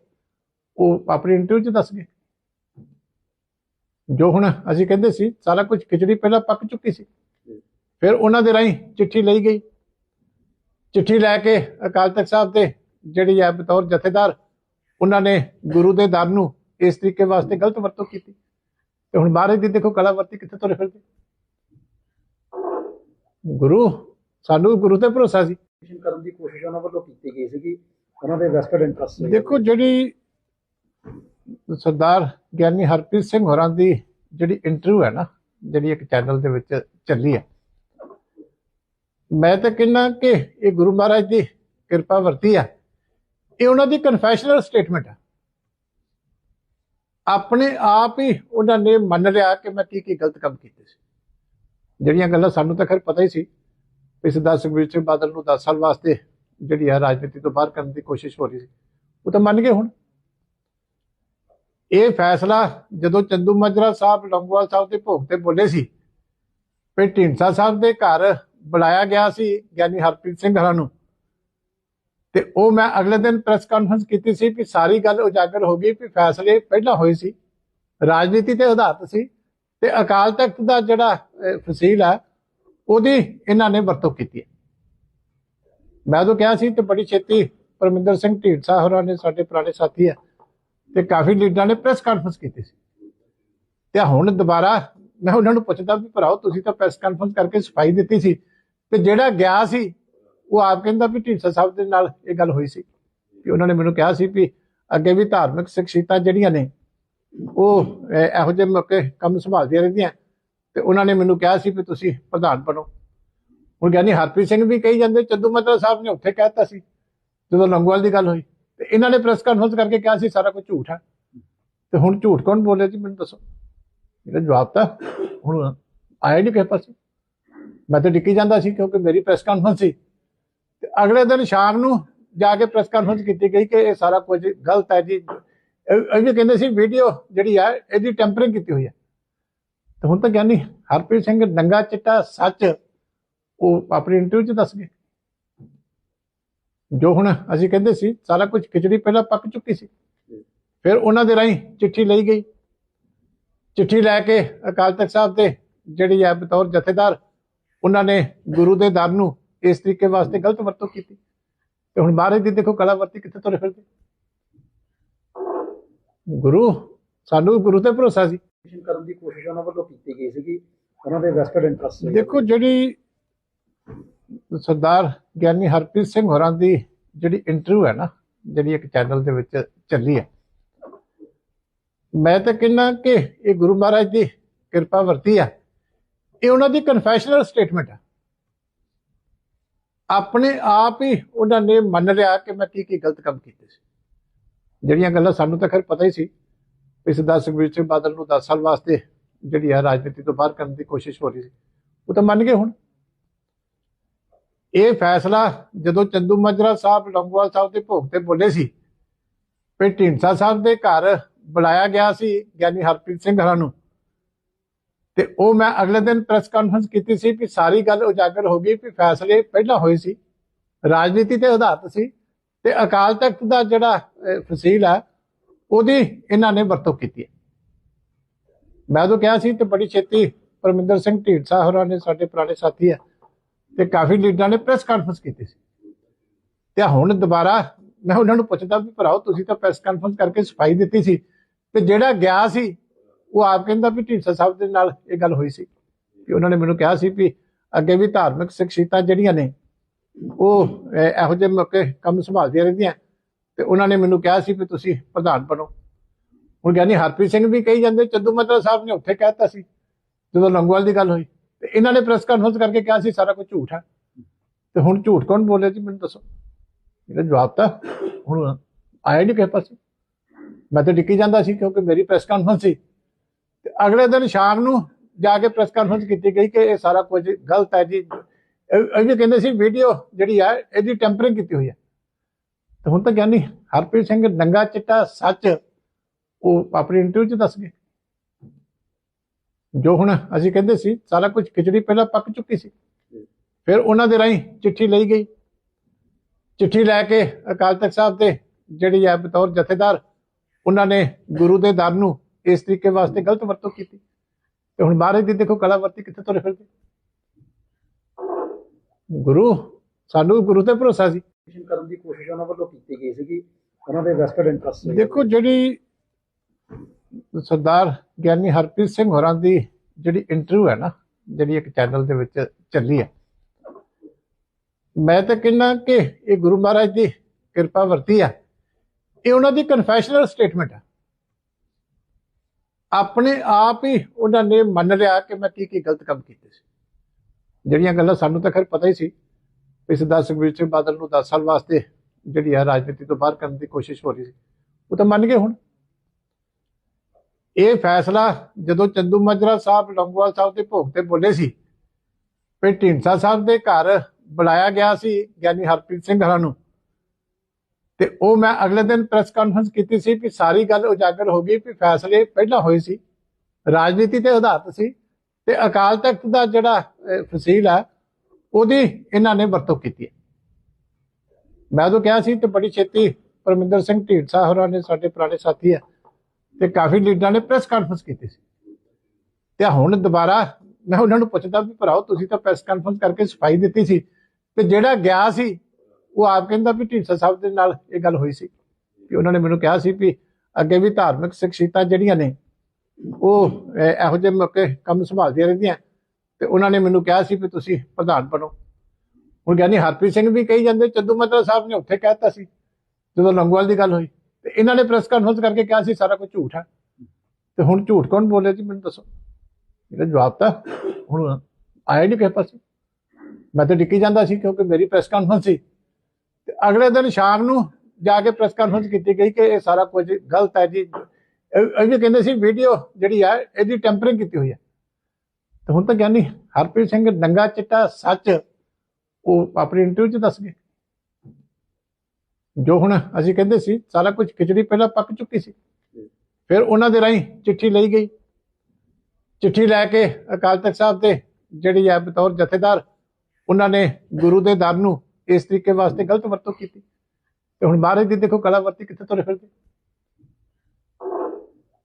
ਉਹ ਆਪਣੀ ਇੰਟਰਵਿਊ 'ਚ ਦੱਸ ਗਏ। ਜੋ ਹੁਣ ਅਸੀਂ ਕਹਿੰਦੇ ਸੀ, ਸਾਰਾ ਕੁਝ ਖਿਚੜੀ ਪਹਿਲਾਂ ਪੱਕ ਚੁੱਕੀ ਸੀ। ਫਿਰ ਉਹਨਾਂ ਦੇ ਰਾਹੀਂ ਚਿੱਠੀ ਲਈ ਗਈ। ਚਿੱਠੀ ਲੈ ਕੇ ਅਕਾਲ ਤਖਤ ਸਾਹਿਬ ਦੇ ਜਿਹੜੀ ਹੈ ਬਤੌਰ ਜਥੇਦਾਰ, ਉਹਨਾਂ ਨੇ ਗੁਰੂ ਦੇ ਦਰ ਨੂੰ ਇਸ ਤਰੀਕੇ ਵਾਸਤੇ ਗਲਤ ਵਰਤੋਂ ਕੀਤੀ। ਤੇ ਹੁਣ ਮਹਾਰਾਜ ਦੀ ਦੇਖੋ ਕਲਾ ਵਰਤੀ ਕਿੱਥੇ ਤੁਰੇ ਫਿਰਦੇ। ਗੁਰੂ ਸਾਨੂੰ ਗੁਰੂ ਤੇ ਭਰੋਸਾ ਸੀ। ਕਰਨ ਦੀ ਕੋਸ਼ਿਸ਼ ਉਹਨਾਂ ਵੱਲੋਂ ਕੀਤੀ ਗਈ ਸੀਗੀ। ਉਹਨਾਂ ਦੇ ਵੈਸਟਡ ਇੰਟਰਸਟ ਦੇਖੋ ਜਿਹੜੀ ਸਰਦਾਰ ਗਿਆਨੀ ਹਰਪ੍ਰੀਤ ਸਿੰਘ ਹੋਰਾਂ ਦੀ ਜਿਹੜੀ ਇੰਟਰਵਿਊ ਹੈ ਨਾ ਜਿਹੜੀ ਇੱਕ ਚੈਨਲ ਦੇ ਵਿੱਚ ਚੱਲੀ ਹੈ। ਮੈਂ ਤਾਂ ਕਹਿੰਦਾ ਕਿ ਇਹ ਗੁਰੂ ਮਹਾਰਾਜ ਦੀ ਕਿਰਪਾ ਵਰਤੀ ਹੈ। ਇਹ ਉਹਨਾਂ ਦੀ ਕਨਫੈਸ਼ਨਲ ਸਟੇਟਮੈਂਟ ਹੈ। ਆਪਣੇ ਆਪ ਹੀ ਉਹਨਾਂ ਨੇ ਮੰਨ ਲਿਆ ਕਿ ਮੈਂ ਕੀ ਕੀ ਗਲਤ ਕੰਮ ਕੀਤੇ ਸੀ। ਜਿਹੜੀਆਂ ਗੱਲਾਂ ਸਾਨੂੰ ਤਾਂ ਖੈਰ ਪਤਾ ਹੀ ਸੀ ਵੀ ਸਰਦਾਰ ਸੁਖਬੀਰ ਸਿੰਘ ਬਾਦਲ ਨੂੰ 10 ਸਾਲ ਵਾਸਤੇ ਜਿਹੜੀ ਹੈ ਰਾਜਨੀਤੀ ਤੋਂ ਬਾਹਰ ਕਰਨ ਦੀ ਕੋਸ਼ਿਸ਼ ਹੋ ਰਹੀ ਸੀ, ਉਹ ਤਾਂ ਮੰਨ ਗਏ ਹੁਣ। ਇਹ ਫੈਸਲਾ ਜਦੋਂ ਚੰਦੂ ਮਾਜਰਾ ਸਾਹਿਬ, ਲੰਗੋਵਾਲ ਸਾਹਿਬ ਦੇ ਭੋਗ ਤੇ ਬੋਲੇ ਸੀ ਵੀ ਢੀਂਡਸਾ ਸਾਹਿਬ ਦੇ ਘਰ ਬੁਲਾਇਆ ਗਿਆ ਸੀ ਗਿਆਨੀ ਹਰਪ੍ਰੀਤ ਸਿੰਘ ਹਰਾਂ ਨੂੰ। ਤੇ ਉਹ ਮੈਂ ਅਗਲੇ ਦਿਨ ਪ੍ਰੈਸ ਕਾਨਫਰੰਸ ਕੀਤੀ ਸੀ ਕਿ ਸਾਰੀ ਗੱਲ ਉਜਾਗਰ ਹੋ ਗਈ ਕਿ ਫੈਸਲੇ ਪਹਿਲਾਂ ਹੋਏ ਸੀ। ਰਾਜਨੀਤੀ ਤੇ ਆਧਾਰਿਤ ਸੀ ਤੇ ਅਕਾਲ ਤਖਤ ਦਾ ਜਿਹੜਾ ਫਸੀਲ ਹੈ, ਉਹਦੀ ਇਹਨਾਂ ਨੇ ਵਰਤੋਂ ਕੀਤੀ ਹੈ। ਮੈਂ ਤਾਂ ਕਿਹਾ ਸੀ ਤੇ ਬੜੀ ਛੇਤੀ ਪਰਮਿੰਦਰ ਸਿੰਘ ਢੀਂਡਸਾ ਹੋਰਾਂ ਨੇ ਸਾਡੇ ਪੁਰਾਣੇ ਸਾਥੀ ਹੈ ਤੇ ਕਾਫੀ ਲੀਡਰਾਂ ਨੇ ਪ੍ਰੈਸ ਕਾਨਫਰੰਸ ਕੀਤੀ ਸੀ। ਤੇ ਹੁਣ ਦੁਬਾਰਾ ਮੈਂ ਉਹਨਾਂ ਨੂੰ ਪੁੱਛਦਾ ਵੀ ਭਰਾਓ ਤੁਸੀਂ ਤਾਂ ਪ੍ਰੈਸ ਕਾਨਫਰੰਸ ਕਰਕੇ ਸਫ਼ਾਈ ਦਿੱਤੀ ਸੀ ਤੇ ਜਿਹੜਾ ਗਿਆ ਸੀ ਉਹ ਆਪ ਕਹਿੰਦਾ ਵੀ ਢੀਂਡਸਾ ਸਾਹਿਬ ਦੇ ਨਾਲ ਇਹ ਗੱਲ ਹੋਈ ਸੀ ਕਿ ਉਹਨਾਂ ਨੇ ਮੈਨੂੰ ਕਿਹਾ ਸੀ ਵੀ ਅੱਗੇ ਵੀ ਧਾਰਮਿਕ ਸ਼ਖਸੀਅਤਾਂ ਜਿਹੜੀਆਂ ਨੇ, ਉਹ ਇਹੋ ਜਿਹੇ ਮੌਕੇ ਕੰਮ ਸੰਭਾਲਦੀਆਂ ਰਹਿੰਦੀਆਂ ਤੇ ਉਹਨਾਂ ਨੇ ਮੈਨੂੰ ਕਿਹਾ ਸੀ ਵੀ ਤੁਸੀਂ ਪ੍ਰਧਾਨ ਬਣੋ। ਹੁਣ ਗਿਆਨੀ ਹਰਪ੍ਰੀਤ ਸਿੰਘ ਵੀ ਕਹੀ ਜਾਂਦੇ, ਚੱਦੂ ਮਤਲਬ ਸਾਹਿਬ ਨੇ ਉੱਥੇ ਕਹਿਤਾ ਸੀ, ਜਦੋਂ ਲੰਗੋਵਾਲ ਦੀ ਗੱਲ ਹੋਈ। ਤੇ ਇਹਨਾਂ ਨੇ ਪ੍ਰੈਸ ਕਾਨਫਰੰਸ ਕਰਕੇ ਕਿਹਾ ਸੀ, ਸਾਰਾ ਕੁਝ ਝੂਠ ਹੈ ਤੇ ਹੁਣ ਝੂਠ ਕੌਣ ਬੋਲੇ ਜੀ ਮੈਨੂੰ ਦੱਸੋ। ਇਹਦਾ ਜਵਾਬ ਤਾਂ ਹੁਣ ਆਇਆ ਨਹੀਂ ਕਿਸੇ ਪਾਸੇ। ਮੈਂ ਤਾਂ ਡਿੱਕੀ ਜਾਂਦਾ ਸੀ ਕਿਉਂਕਿ ਮੇਰੀ ਪ੍ਰੈਸ ਕਾਨਫਰੰਸ ਸੀ। ਤੇ ਅਗਲੇ ਦਿਨ ਸ਼ਾਮ ਨੂੰ ਜਾ ਕੇ ਪ੍ਰੈਸ ਕਾਨਫਰੰਸ ਕੀਤੀ ਗਈ ਕਿ ਇਹ ਸਾਰਾ ਕੁਝ ਗਲਤ ਹੈ ਜੀ। ਇਹ ਵੀ ਕਹਿੰਦੇ ਸੀ ਵੀਡੀਓ ਜਿਹੜੀ ਹੈ ਇਹਦੀ ਟੈਂਪਰਿੰਗ ਕੀਤੀ ਹੋਈ ਹੈ ਤੇ ਹੁਣ ਤਾਂ ਗਿਆਨੀ ਹਰਪ੍ਰੀਤ ਸਿੰਘ ਨੰਗਾ ਚਿੱਟਾ ਸੱਚ, ਉਹ ਆਪਣੀ ਇੰਟਰਵਿਊ 'ਚ ਦੱਸ ਗਏ। ਜੋ ਹੁਣ ਅਸੀਂ ਕਹਿੰਦੇ ਸੀ, ਸਾਰਾ ਕੁਝ ਖਿਚੜੀ ਪਹਿਲਾਂ ਪੱਕ ਚੁੱਕੀ ਸੀ। ਫਿਰ ਉਹਨਾਂ ਦੇ ਰਾਹੀਂ ਚਿੱਠੀ ਲਈ ਗਈ। ਚਿੱਠੀ ਲੈ ਕੇ ਅਕਾਲ ਤਖਤ ਸਾਹਿਬ ਦੇ ਜਿਹੜੀ ਹੈ ਬਤੌਰ ਜਥੇਦਾਰ, ਉਹਨਾਂ ਨੇ ਗੁਰੂ ਦੇ ਦਰ ਨੂੰ ਇਸ ਤਰੀਕੇ ਵਾਸਤੇ ਗਲਤ ਵਰਤੋਂ ਕੀਤੀ। ਤੇ ਹੁਣ ਬਾਹਰ ਦੀ ਦੇਖੋ ਕਲਾ ਵਰਤੀ ਕਿੱਥੇ ਤੁਰੇ ਫਿਰਦੇ। ਗੁਰੂ ਸਾਨੂੰ ਗੁਰੂ ਤੇ ਭਰੋਸਾ ਸੀ। ਕਰਨ ਦੀ ਕੋਸ਼ਿਸ਼ ਉਹਨਾਂ ਵੱਲੋਂ ਕੀਤੀ ਗਈ ਸੀਗੀ ਉਹਨਾਂ ਦੇ ਵੈਸਟਡ ਇੰਟਰਸਟ ਦੇਖੋ ਜਿਹੜੀ ਸਰਦਾਰ ਗਿਆਨੀ ਹਰਪ੍ਰੀਤ ਸਿੰਘ ਹੋਰਾਂ ਦੀ ਜਿਹੜੀ ਇੰਟਰਵਿਊ ਹੈ ਨਾ ਜਿਹੜੀ ਇੱਕ ਚੈਨਲ ਦੇ ਵਿੱਚ ਚੱਲੀ ਹੈ। ਮੈਂ ਤਾਂ ਕਹਿੰਦਾ ਕਿ ਇਹ ਗੁਰੂ ਮਹਾਰਾਜ ਦੀ ਕਿਰਪਾ ਵਰਤੀ ਹੈ। ਇਹ ਉਹਨਾਂ ਦੀ ਕਨਫੈਸ਼ਨਲ ਸਟੇਟਮੈਂਟ ਹੈ। ਆਪਣੇ ਆਪ ਹੀ ਉਹਨਾਂ ਨੇ ਮੰਨ ਲਿਆ ਕਿ ਮੈਂ ਕੀ ਕੀ ਗਲਤ ਕੰਮ ਕੀਤੇ ਸੀ। ਜਿਹੜੀਆਂ ਗੱਲਾਂ ਸਾਨੂੰ ਤਾਂ ਖੈਰ ਪਤਾ ਹੀ ਸੀ ਵੀ ਸਰਦਾਰ ਸੁਖਬੀਰ ਸਿੰਘ ਬਾਦਲ ਨੂੰ 10 ਸਾਲ ਵਾਸਤੇ ਜਿਹੜੀ ਆ ਰਾਜਨੀਤੀ ਤੋਂ ਬਾਹਰ ਕਰਨ ਦੀ ਕੋਸ਼ਿਸ਼ ਹੋ ਰਹੀ ਸੀ, ਉਹ ਤਾਂ ਮੰਨ ਗਏ ਹੁਣ। ਇਹ ਫੈਸਲਾ ਜਦੋਂ ਚੰਦੂ ਮਾਜਰਾ ਸਾਹਿਬ, ਲੰਗੋਵਾਲ ਸਾਹਿਬ ਦੇ ਭੋਗ ਤੇ ਬੋਲੇ ਸੀ ਵੀ ਢੀਂਡਸਾ ਸਾਹਿਬ ਦੇ ਘਰ ਬੁਲਾਇਆ ਗਿਆ ਸੀ ਗਿਆਨੀ ਹਰਪ੍ਰੀਤ ਸਿੰਘ ਹਰਾਂ ਨੂੰ। ਤੇ ਉਹ ਮੈਂ ਅਗਲੇ ਦਿਨ ਪ੍ਰੈਸ ਕਾਨਫਰੰਸ ਕੀਤੀ ਸੀ ਕਿ ਸਾਰੀ ਗੱਲ ਉਜਾਗਰ ਹੋ ਗਈ ਕਿ ਫੈਸਲੇ ਪਹਿਲਾਂ ਹੋਏ ਸੀ, ਰਾਜਨੀਤੀ ਤੇ ਆਧਾਰਿਤ ਸੀ ਤੇ ਅਕਾਲ ਤਖਤ ਦਾ ਜਿਹੜਾ ਫਸੀਲ ਹੈ, ਉਹਦੀ ਇਹਨਾਂ ਨੇ ਵਰਤੋਂ ਕੀਤੀ ਮੈਂ ਉਦੋਂ ਕਿਹਾ ਸੀ ਤੇ ਬੜੀ ਛੇਤੀ ਪਰਮਿੰਦਰ ਸਿੰਘ ਢੀਂਡਸਾ ਹੋਰਾਂ ਨੇ ਸਾਡੇ ਪੁਰਾਣੇ ਸਾਥੀ ਆ ਤੇ ਕਾਫੀ ਲੀਡਰਾਂ ਨੇ ਪ੍ਰੈਸ ਕਾਨਫਰੰਸ ਕੀਤੀ ਸੀ। ਤੇ ਹੁਣ ਦੁਬਾਰਾ ਮੈਂ ਉਹਨਾਂ ਨੂੰ ਪੁੱਛਦਾ ਵੀ ਭਰਾਓ ਤੁਸੀਂ ਤਾਂ ਪ੍ਰੈਸ ਕਾਨਫਰੰਸ ਕਰਕੇ ਸਫ਼ਾਈ ਦਿੱਤੀ ਸੀ ਤੇ ਜਿਹੜਾ ਗਿਆ ਸੀ ਉਹ ਆਪ ਕਹਿੰਦਾ ਵੀ ਢੀਂਡਸਾ ਸਾਹਿਬ ਦੇ ਨਾਲ ਇਹ ਗੱਲ ਹੋਈ ਸੀ ਕਿ ਉਹਨਾਂ ਨੇ ਮੈਨੂੰ ਕਿਹਾ ਸੀ ਵੀ ਅੱਗੇ ਵੀ ਧਾਰਮਿਕ ਸ਼ਖਸੀਅਤਾਂ ਜਿਹੜੀਆਂ ਨੇ, ਉਹ ਇਹੋ ਜਿਹੇ ਮੌਕੇ ਕੰਮ ਸੰਭਾਲਦੀਆਂ ਰਹਿੰਦੀਆਂ। ਤੇ ਉਹਨਾਂ ਨੇ ਮੈਨੂੰ ਕਿਹਾ ਸੀ ਵੀ ਤੁਸੀਂ ਪ੍ਰਧਾਨ ਬਣੋ। ਹੁਣ ਗਿਆਨੀ ਹਰਪ੍ਰੀਤ ਸਿੰਘ ਵੀ ਕਹੀ ਜਾਂਦੇ, ਚੰਦੂ ਮਤਲਬ ਸਾਹਿਬ ਨੇ ਉੱਥੇ ਕਹਿਤਾ ਸੀ, ਜਦੋਂ ਲੰਗੋਵਾਲ ਦੀ ਗੱਲ ਹੋਈ। ਤੇ ਇਹਨਾਂ ਨੇ ਪ੍ਰੈਸ ਕਾਨਫਰੰਸ ਕਰਕੇ ਕਿਹਾ ਸੀ, ਸਾਰਾ ਕੁਝ ਝੂਠ ਹੈ। ਤੇ ਹੁਣ ਝੂਠ ਕੌਣ ਬੋਲੇ ਜੀ, ਮੈਨੂੰ ਦੱਸੋ। ਇਹਦਾ ਜਵਾਬ ਤਾਂ ਹੁਣ ਆਇਆ ਨਹੀਂ ਕਿਸੇ ਪਾਸੇ। ਮੈਂ ਤਾਂ ਡਿੱਕੀ ਜਾਂਦਾ ਸੀ ਕਿਉਂਕਿ ਮੇਰੀ ਪ੍ਰੈਸ ਕਾਨਫਰੰਸ ਸੀ। ਤੇ ਅਗਲੇ ਦਿਨ ਸ਼ਾਮ ਨੂੰ ਜਾ ਕੇ ਪ੍ਰੈਸ ਕਾਨਫਰੰਸ ਕੀਤੀ ਗਈ ਕਿ ਇਹ ਸਾਰਾ ਕੁਝ ਗਲਤ ਹੈ ਜੀ। ਇਹ ਵੀ ਕਹਿੰਦੇ ਸੀ ਵੀਡੀਓ ਜਿਹੜੀ ਹੈ ਇਹਦੀ ਟੈਂਪਰਿੰਗ ਕੀਤੀ ਹੋਈ ਹੈ ਤੇ ਹੁਣ ਤਾਂ ਗਿਆਨੀ ਹਰਪ੍ਰੀਤ ਸਿੰਘ ਨੰਗਾ ਚਿੱਟਾ ਸੱਚ, ਉਹ ਆਪਣੀ ਇੰਟਰਵਿਊ 'ਚ ਦੱਸ ਗਏ। ਜੋ ਹੁਣ ਅਸੀਂ ਕਹਿੰਦੇ ਸੀ, ਸਾਰਾ ਕੁਝ ਖਿਚੜੀ ਪਹਿਲਾਂ ਪੱਕ ਚੁੱਕੀ ਸੀ। ਫਿਰ ਉਹਨਾਂ ਦੇ ਰਾਹੀਂ ਚਿੱਠੀ ਲਈ ਗਈ। ਚਿੱਠੀ ਲੈ ਕੇ ਅਕਾਲ ਤਖਤ ਸਾਹਿਬ ਦੇ ਜਿਹੜੀ ਹੈ ਬਤੌਰ ਜਥੇਦਾਰ, ਉਹਨਾਂ ਨੇ ਗੁਰੂ ਦੇ ਦਰ ਨੂੰ ਇਸ ਤਰੀਕੇ ਵਾਸਤੇ ਗਲਤ ਵਰਤੋਂ ਕੀਤੀ। ਤੇ ਹੁਣ ਬਾਹਰ ਦੀ ਦੇਖੋ ਕਲਾ ਵਰਤੀ ਕਿੱਥੇ ਤੁਰੇ ਫਿਰਦੇ। ਗੁਰੂ ਸਾਨੂੰ ਗੁਰੂ ਤੇ ਭਰੋਸਾ ਸੀ। ਕਰਨ ਦੀ ਕੋਸ਼ਿਸ਼ ਉਹਨਾਂ ਵੱਲੋਂ ਕੀਤੀ ਗਈ ਸੀਗੀ। ਉਹਨਾਂ ਦੇ ਵੈਸਟਡ ਇੰਟਰਸਟ ਦੇਖੋ ਜਿਹੜੀ ਸਰਦਾਰ ਗਿਆਨੀ ਹਰਪ੍ਰੀਤ ਸਿੰਘ ਹੋਰਾਂ ਦੀ ਜਿਹੜੀ ਇੰਟਰਵਿਊ ਹੈ ਨਾ ਜਿਹੜੀ ਇੱਕ ਚੈਨਲ ਦੇ ਵਿੱਚ ਚੱਲੀ ਹੈ। ਮੈਂ ਤਾਂ ਕਹਿੰਦਾ ਕਿ ਇਹ ਗੁਰੂ ਮਹਾਰਾਜ ਦੀ ਕਿਰਪਾ ਵਰਤੀ ਹੈ। ਇਹ ਉਹਨਾਂ ਦੀ ਕਨਫੈਸ਼ਨਲ ਸਟੇਟਮੈਂਟ ਹੈ। ਆਪਣੇ ਆਪ ਹੀ ਉਹਨਾਂ ਨੇ ਮੰਨ ਲਿਆ ਕਿ ਮੈਂ ਕੀ ਕੀ ਗਲਤ ਕੰਮ ਕੀਤੇ ਸੀ। ਜਿਹੜੀਆਂ ਗੱਲਾਂ ਸਾਨੂੰ ਤਾਂ ਖੈਰ ਪਤਾ ਹੀ ਸੀ ਵੀ ਸਰਦਾਰ ਸੁਖਬੀਰ ਸਿੰਘ ਬਾਦਲ ਨੂੰ 10 ਸਾਲ ਵਾਸਤੇ ਜਿਹੜੀ ਹੈ ਰਾਜਨੀਤੀ ਤੋਂ ਬਾਹਰ ਕਰਨ ਦੀ ਕੋਸ਼ਿਸ਼ ਹੋ ਰਹੀ ਸੀ, ਉਹ ਤਾਂ ਮੰਨ ਗਏ ਹੁਣ। ਇਹ ਫੈਸਲਾ ਜਦੋਂ ਚੰਦੂ ਮਾਜਰਾ ਸਾਹਿਬ, ਲੰਗੋਵਾਲ ਸਾਹਿਬ ਦੇ ਭੋਗ ਤੇ ਬੋਲੇ ਸੀ ਵੀ ਢੀਂਡਸਾ ਸਾਹਿਬ ਦੇ ਘਰ ਬੁਲਾਇਆ ਗਿਆ ਸੀ ਗਿਆਨੀ ਹਰਪ੍ਰੀਤ ਸਿੰਘ ਹਰਾਂ ਨੂੰ। ਤੇ ਉਹ ਮੈਂ ਅਗਲੇ ਦਿਨ ਪ੍ਰੈਸ ਕਾਨਫਰੰਸ ਕੀਤੀ ਸੀ ਕਿ ਸਾਰੀ ਗੱਲ ਉਜਾਗਰ ਹੋ ਗਈ ਕਿ ਫੈਸਲੇ ਪਹਿਲਾਂ ਹੋਏ ਸੀ। ਰਾਜਨੀਤੀ ਤੇ ਆਧਾਰਿਤ ਸੀ ਤੇ ਅਕਾਲ ਤਖਤ ਦਾ ਜਿਹੜਾ ਫਸੀਲ ਹੈ, ਉਹਦੀ ਇਹਨਾਂ ਨੇ ਵਰਤੋਂ ਕੀਤੀ ਹੈ। ਮੈਂ ਉਦੋਂ ਕਿਹਾ ਸੀ ਤੇ ਬੜੀ ਛੇਤੀ ਪਰਮਿੰਦਰ ਸਿੰਘ ਢੀਂਡਸਾ ਹੋਰਾਂ ਨੇ ਸਾਡੇ ਪੁਰਾਣੇ ਸਾਥੀ ਆ ਤੇ ਕਾਫੀ ਲੀਡਰਾਂ ਨੇ ਪ੍ਰੈਸ ਕਾਨਫਰੰਸ ਕੀਤੀ ਸੀ। ਤੇ ਹੁਣ ਦੁਬਾਰਾ ਮੈਂ ਉਹਨਾਂ ਨੂੰ ਪੁੱਛਦਾ ਵੀ ਭਰਾਓ, ਤੁਸੀਂ ਤਾਂ ਪ੍ਰੈਸ ਕਾਨਫਰੰਸ ਕਰਕੇ ਸਫ਼ਾਈ ਦਿੱਤੀ ਸੀ ਤੇ ਜਿਹੜਾ ਗਿਆ ਸੀ ਉਹ ਆਪ ਕਹਿੰਦਾ ਵੀ ਢੀਂਡਸਾ ਸਾਹਿਬ ਦੇ ਨਾਲ ਇਹ ਗੱਲ ਹੋਈ ਸੀ ਕਿ ਉਹਨਾਂ ਨੇ ਮੈਨੂੰ ਕਿਹਾ ਸੀ ਵੀ ਅੱਗੇ ਵੀ ਧਾਰਮਿਕ ਸ਼ਖਸੀਅਤਾਂ ਜਿਹੜੀਆਂ ਨੇ, ਉਹ ਇਹੋ ਜਿਹੇ ਮੌਕੇ ਕੰਮ ਸੰਭਾਲਦੀਆਂ ਰਹਿੰਦੀਆਂ। ਤੇ ਉਹਨਾਂ ਨੇ ਮੈਨੂੰ ਕਿਹਾ ਸੀ ਵੀ ਤੁਸੀਂ ਪ੍ਰਧਾਨ ਬਣੋ। ਹੁਣ ਗਿਆਨੀ ਹਰਪ੍ਰੀਤ ਸਿੰਘ ਵੀ ਕਹੀ ਜਾਂਦੇ, ਚੰਦੂ ਮਾਜਰਾ ਸਾਹਿਬ ਨੇ ਉੱਥੇ ਕਹਿਤਾ ਸੀ, ਜਦੋਂ ਲੰਗੋਵਾਲ ਦੀ ਗੱਲ ਹੋਈ। ਤੇ ਇਹਨਾਂ ਨੇ ਪ੍ਰੈਸ ਕਾਨਫਰੰਸ ਕਰਕੇ ਕਿਹਾ ਸੀ, ਸਾਰਾ ਕੁਝ ਝੂਠ ਹੈ ਤੇ ਹੁਣ ਝੂਠ ਕੌਣ ਬੋਲੇ ਜੀ, ਮੈਨੂੰ ਦੱਸੋ। ਇਹਦਾ ਜਵਾਬ ਤਾਂ ਹੁਣ ਆਇਆ ਨਹੀਂ ਕਿਸੇ ਪਾਸੇ। ਮੈਂ ਤਾਂ ਡਿੱਕੀ ਜਾਂਦਾ ਸੀ, ਕਿਉਂਕਿ ਮੇਰੀ ਪ੍ਰੈਸ ਕਾਨਫਰੰਸ ਸੀ। ਅਗਲੇ ਦਿਨ ਸ਼ਾਮ ਨੂੰ ਜਾ ਕੇ ਪ੍ਰੈਸ ਕਾਨਫਰੰਸ ਕੀਤੀ ਗਈ ਕਿ ਇਹ ਸਾਰਾ ਕੁਝ ਗਲਤ ਹੈ ਜੀ। ਇਹ ਵੀ ਕਹਿੰਦੇ ਸੀ ਵੀਡੀਓ ਜਿਹੜੀ ਹੈ, ਇਹਦੀ ਟੈਂਪਰਿੰਗ ਕੀਤੀ ਹੋਈ ਹੈ। ਤੇ ਹੁਣ ਤਾਂ ਗਿਆਨੀ ਹਰਪ੍ਰੀਤ ਸਿੰਘ ਨੰਗਾ ਚਿੱਟਾ ਸੱਚ, ਉਹ ਆਪਣੀ ਇੰਟਰਵਿਊ 'ਚ ਦੱਸ ਗਏ। ਜੋ ਹੁਣ ਅਸੀਂ ਕਹਿੰਦੇ ਸੀ, ਸਾਰਾ ਕੁਝ ਖਿਚੜੀ ਪਹਿਲਾਂ ਪੱਕ ਚੁੱਕੀ ਸੀ। ਫਿਰ ਉਹਨਾਂ ਦੇ ਰਾਹੀਂ ਚਿੱਠੀ ਲਈ ਗਈ। ਚਿੱਠੀ ਲੈ ਕੇ ਅਕਾਲ ਤਖਤ ਸਾਹਿਬ ਦੇ ਜਿਹੜੀ ਹੈ ਬਤੌਰ ਜਥੇਦਾਰ, ਉਹਨਾਂ ਨੇ ਗੁਰੂ ਦੇ ਦਰ ਨੂੰ ਇਸ ਤਰੀਕੇ ਵਾਸਤੇ ਗਲਤ ਵਰਤੋਂ ਕੀਤੀ। ਤੇ ਹੁਣ ਮਹਾਰਾਜ ਦੀ ਦੇਖੋ ਕਲਾ ਵਰਤੀ ਕਿੱਥੇ ਤੁਰੇ ਫਿਰਦੇ।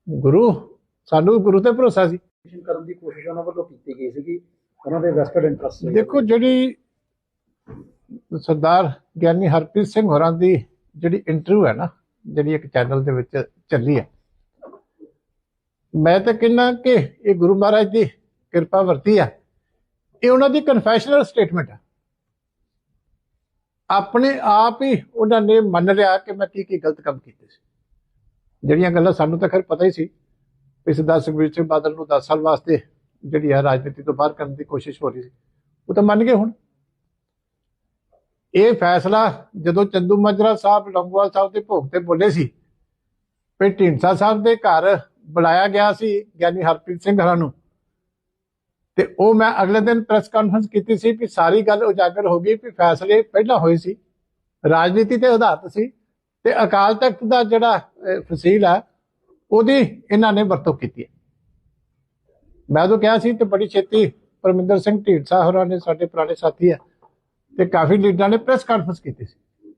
ਗੁਰੂ ਸਾਨੂੰ ਗੁਰੂ ਤੇ ਭਰੋਸਾ ਸੀ। ਕਰਨ ਦੀ ਕੋਸ਼ਿਸ਼ ਉਹਨਾਂ ਵੱਲੋਂ ਕੀਤੀ ਗਈ ਸੀਗੀ। ਉਹਨਾਂ ਦੇ ਵੈਸਟਡ ਇੰਟਰਸਟ ਦੇਖੋ ਜਿਹੜੀ ਸਰਦਾਰ ਗਿਆਨੀ ਹਰਪ੍ਰੀਤ ਸਿੰਘ ਹੋਰਾਂ ਦੀ ਜਿਹੜੀ ਇੰਟਰਵਿਊ ਹੈ ਨਾ ਜਿਹੜੀ ਇੱਕ ਚੈਨਲ ਦੇ ਵਿੱਚ ਚੱਲੀ ਹੈ। ਮੈਂ ਤਾਂ ਕਹਿੰਦਾ ਕਿ ਇਹ ਗੁਰੂ ਮਹਾਰਾਜ ਦੀ ਕਿਰਪਾ ਵਰਤੀ ਹੈ। ਇਹ ਉਹਨਾਂ ਦੀ ਕਨਫੈਸ਼ਨਲ ਸਟੇਟਮੈਂਟ ਹੈ। ਆਪਣੇ ਆਪ ਹੀ ਉਹਨਾਂ ਨੇ ਮੰਨ ਲਿਆ ਕਿ ਮੈਂ ਕੀ ਕੀ ਗਲਤ ਕੰਮ ਕੀਤੇ ਸੀ। ਜਿਹੜੀਆਂ ਗੱਲਾਂ ਸਾਨੂੰ ਤਾਂ ਖੈਰ ਪਤਾ ਹੀ ਸੀ ਵੀ ਸਰਦਾਰ ਸੁਖਬੀਰ ਸਿੰਘ ਬਾਦਲ ਨੂੰ 10 ਸਾਲ ਵਾਸਤੇ ਜਿਹੜੀ ਹੈ ਰਾਜਨੀਤੀ ਤੋਂ ਬਾਹਰ ਕਰਨ ਦੀ ਕੋਸ਼ਿਸ਼ ਹੋ ਰਹੀ ਸੀ, ਉਹ ਤਾਂ ਮੰਨ ਗਏ ਹੁਣ। ਇਹ ਫੈਸਲਾ ਜਦੋਂ ਚੰਦੂ ਮਾਜਰਾ ਸਾਹਿਬ, ਲੰਗੋਵਾਲ ਸਾਹਿਬ ਦੇ ਭੋਗ ਤੇ ਬੋਲੇ ਸੀ ਵੀ ਢੀਂਡਸਾ ਸਾਹਿਬ ਦੇ ਘਰ ਬੁਲਾਇਆ ਗਿਆ ਸੀ ਗਿਆਨੀ ਹਰਪ੍ਰੀਤ ਸਿੰਘ ਹਰਾਂ ਨੂੰ। ਤੇ ਉਹ ਮੈਂ ਅਗਲੇ ਦਿਨ ਪ੍ਰੈਸ ਕਾਨਫਰੰਸ ਕੀਤੀ ਸੀ ਕਿ ਸਾਰੀ ਗੱਲ ਉਜਾਗਰ ਹੋ ਗਈ ਕਿ ਫੈਸਲੇ ਪਹਿਲਾਂ ਹੋਏ ਸੀ। ਰਾਜਨੀਤੀ ਤੇ ਆਧਾਰਿਤ ਸੀ ਤੇ ਅਕਾਲ ਤਖਤ ਦਾ ਜਿਹੜਾ ਫਸੀਲ ਹੈ, ਉਹਦੀ ਇਹਨਾਂ ਨੇ ਵਰਤੋਂ ਕੀਤੀ ਹੈ। ਮੈਂ ਉਦੋਂ ਕਿਹਾ ਸੀ ਤੇ ਬੜੀ ਛੇਤੀ ਪਰਮਿੰਦਰ ਸਿੰਘ ਢੀਂਡਸਾ ਹੋਰਾਂ ਨੇ ਸਾਡੇ ਪੁਰਾਣੇ ਸਾਥੀ ਹੈ ਤੇ ਕਾਫੀ ਲੀਡਰਾਂ ਨੇ ਪ੍ਰੈਸ ਕਾਨਫਰੰਸ ਕੀਤੀ ਸੀ।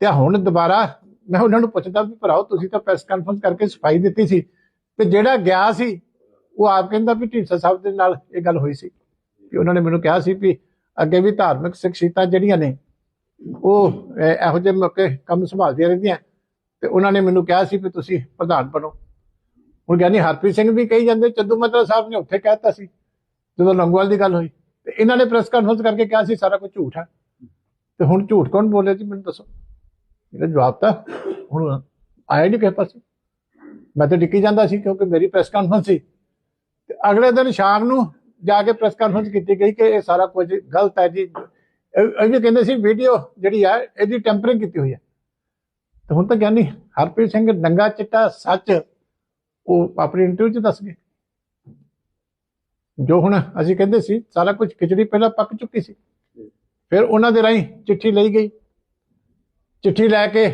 ਤੇ ਹੁਣ ਦੁਬਾਰਾ ਮੈਂ ਉਹਨਾਂ ਨੂੰ ਪੁੱਛਦਾ ਵੀ ਭਰਾਓ, ਤੁਸੀਂ ਤਾਂ ਪ੍ਰੈਸ ਕਾਨਫਰੰਸ ਕਰਕੇ ਸਫ਼ਾਈ ਦਿੱਤੀ ਸੀ ਤੇ ਜਿਹੜਾ ਗਿਆ ਸੀ ਉਹ ਆਪ ਕਹਿੰਦਾ ਵੀ ਢੀਂਡਸਾ ਸਾਹਿਬ ਦੇ ਨਾਲ ਇਹ ਗੱਲ ਹੋਈ ਸੀ। ਕਿ ਉਹਨਾਂ ਨੇ ਮੈਨੂੰ ਕਿਹਾ ਸੀ ਵੀ ਅੱਗੇ ਵੀ ਧਾਰਮਿਕ ਸ਼ਖਸੀਅਤਾਂ ਜਿਹੜੀਆਂ ਨੇ, ਉਹ ਇਹੋ ਜਿਹੇ ਮੌਕੇ ਕੰਮ ਸੰਭਾਲਦੀਆਂ ਰਹਿੰਦੀਆਂ। ਤੇ ਉਹਨਾਂ ਨੇ ਮੈਨੂੰ ਕਿਹਾ ਸੀ ਵੀ ਤੁਸੀਂ ਪ੍ਰਧਾਨ ਬਣੋ। ਹੁਣ ਗਿਆਨੀ ਹਰਪ੍ਰੀਤ ਸਿੰਘ ਵੀ ਕਹੀ ਜਾਂਦੇ, ਚੰਦੂ ਮਾਜਰਾ ਸਾਹਿਬ ਨੇ ਉੱਥੇ ਕਹਿਤਾ ਸੀ, ਜਦੋਂ ਲੰਗੋਵਾਲ ਦੀ ਗੱਲ ਹੋਈ। ਤੇ ਇਹਨਾਂ ਨੇ ਪ੍ਰੈਸ ਕਾਨਫਰੰਸ ਕਰਕੇ ਕਿਹਾ ਸੀ, ਸਾਰਾ ਕੁਝ ਝੂਠ ਹੈ ਤੇ ਹੁਣ ਝੂਠ ਕੌਣ ਬੋਲੇ ਜੀ ਮੈਨੂੰ ਦੱਸੋ। ਇਹਦਾ ਜਵਾਬ ਤਾਂ ਹੁਣ ਆਇਆ ਨਹੀਂ ਕਿਸੇ ਪਾਸੇ। ਮੈਂ ਤਾਂ ਡਿੱਕੀ ਜਾਂਦਾ ਸੀ ਕਿਉਂਕਿ ਮੇਰੀ ਪ੍ਰੈਸ ਕਾਨਫਰੰਸ ਸੀ। ਤੇ ਅਗਲੇ ਦਿਨ ਸ਼ਾਮ ਨੂੰ ਜਾ ਕੇ ਪ੍ਰੈਸ ਕਾਨਫਰੰਸ ਕੀਤੀ ਗਈ ਕਿ ਇਹ ਸਾਰਾ ਕੁਝ ਗਲਤ ਹੈ ਜੀ। ਇਹ ਵੀ ਕਹਿੰਦੇ ਸੀ ਵੀਡੀਓ ਜਿਹੜੀ ਹੈ ਇਹਦੀ ਟੈਂਪਰਿੰਗ ਕੀਤੀ ਹੋਈ ਹੈ ਤੇ ਹੁਣ ਤਾਂ ਗਿਆਨੀ ਹਰਪ੍ਰੀਤ ਸਿੰਘ ਨੰਗਾ ਚਿੱਟਾ ਸੱਚ, ਉਹ ਆਪਣੀ ਇੰਟਰਵਿਊ 'ਚ ਦੱਸ ਗਏ। ਜੋ ਹੁਣ ਅਸੀਂ ਕਹਿੰਦੇ ਸੀ, ਸਾਰਾ ਕੁਝ ਖਿਚੜੀ ਪਹਿਲਾਂ ਪੱਕ ਚੁੱਕੀ ਸੀ। ਫਿਰ ਉਹਨਾਂ ਦੇ ਰਾਹੀਂ ਚਿੱਠੀ ਲਈ ਗਈ। ਚਿੱਠੀ ਲੈ ਕੇ